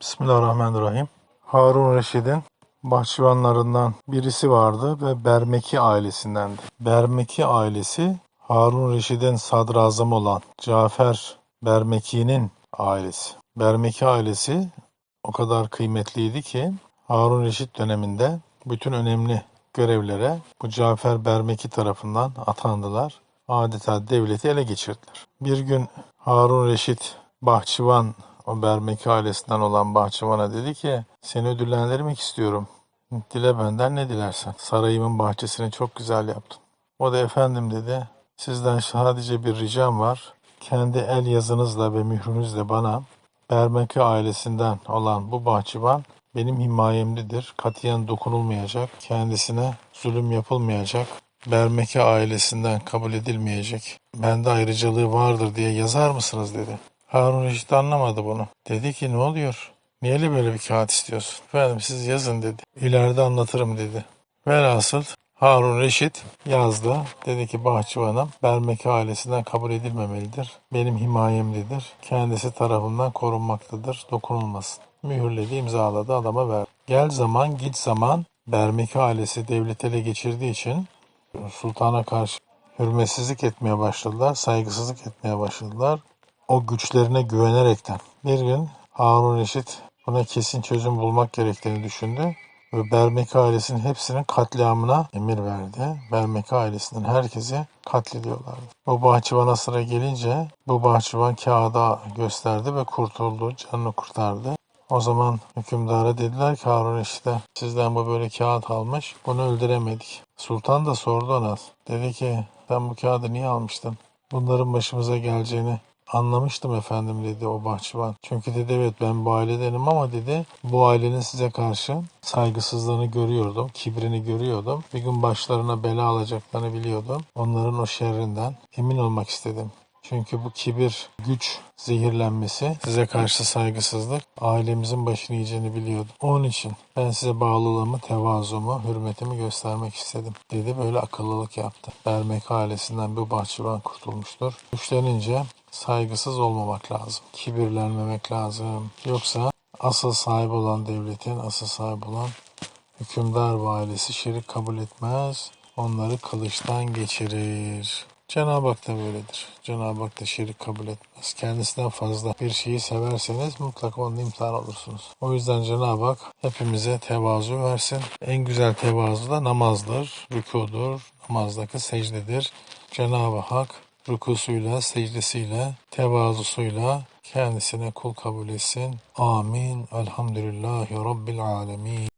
Bismillahirrahmanirrahim. Harun Reşid'in bahçıvanlarından birisi vardı ve Bermeki ailesindendi. Bermeki ailesi Harun Reşid'in sadrazamı olan Cafer Bermeki'nin ailesi. Bermeki ailesi o kadar kıymetliydi ki Harun Reşit döneminde bütün önemli görevlere bu Cafer Bermeki tarafından atandılar. Adeta devleti ele geçirdiler. Bir gün Harun Reşit bahçıvan o ailesinden olan bahçıvana dedi ki seni ödüllendirmek istiyorum. Dile benden ne dilersen. Sarayımın bahçesini çok güzel yaptın. O da efendim dedi sizden sadece bir ricam var. Kendi el yazınızla ve mührünüzle bana Bermeki ailesinden olan bu bahçıvan benim himayemdedir. Katiyen dokunulmayacak. Kendisine zulüm yapılmayacak. Bermeki ailesinden kabul edilmeyecek. Bende ayrıcalığı vardır diye yazar mısınız dedi. Harun Reşit anlamadı bunu. Dedi ki ne oluyor? Niye böyle bir kağıt istiyorsun? Efendim siz yazın dedi. İleride anlatırım dedi. Velhasıl Harun Reşit yazdı. Dedi ki bahçıvanım Bermeki ailesinden kabul edilmemelidir. Benim himayemdedir. Kendisi tarafından korunmaktadır. Dokunulmasın. Mühürledi, imzaladı, adama verdi. Gel zaman, git zaman Bermeki ailesi devleti ele geçirdiği için sultana karşı hürmetsizlik etmeye başladılar, saygısızlık etmeye başladılar. O güçlerine güvenerekten. Bir gün Harun Reşit buna kesin çözüm bulmak gerektiğini düşündü ve Bermeki ailesinin hepsinin katliamına emir verdi. Bermeki ailesinden herkesi katlediyorlardı. Bu bahçıvana sıra gelince bu bahçıvan kağıda gösterdi ve kurtuldu, canını kurtardı. O zaman hükümdara dediler ki Harun Reşit'e sizden bu böyle kağıt almış, bunu öldüremedik. Sultan da sordu ona. Dedi ki sen bu kağıdı niye almıştın? Bunların başımıza geleceğini Anlamıştım efendim dedi o bahçıvan. Çünkü dedi evet ben bu ailedenim ama dedi bu ailenin size karşı saygısızlığını görüyordum, kibrini görüyordum. Bir gün başlarına bela alacaklarını biliyordum. Onların o şerrinden emin olmak istedim. Çünkü bu kibir, güç zehirlenmesi, size karşı saygısızlık ailemizin başını yiyeceğini biliyordum. Onun için ben size bağlılığımı, tevazumu, hürmetimi göstermek istedim. Dedi böyle akıllılık yaptı. Bermek ailesinden bir bahçıvan kurtulmuştur. Güçlenince saygısız olmamak lazım. Kibirlenmemek lazım. Yoksa asıl sahip olan devletin, asıl sahip olan hükümdar ve ailesi şirik kabul etmez. Onları kılıçtan geçirir. Cenab-ı Hak da böyledir. Cenab-ı Hak da şirik kabul etmez. Kendisinden fazla bir şeyi severseniz mutlaka onun imtihan olursunuz. O yüzden Cenab-ı Hak hepimize tevazu versin. En güzel tevazu da namazdır, rükudur, namazdaki secdedir. Cenab-ı Hak rükusuyla, secdesiyle, tevazusuyla kendisine kul kabul etsin. Amin. Elhamdülillahi Rabbil alemin.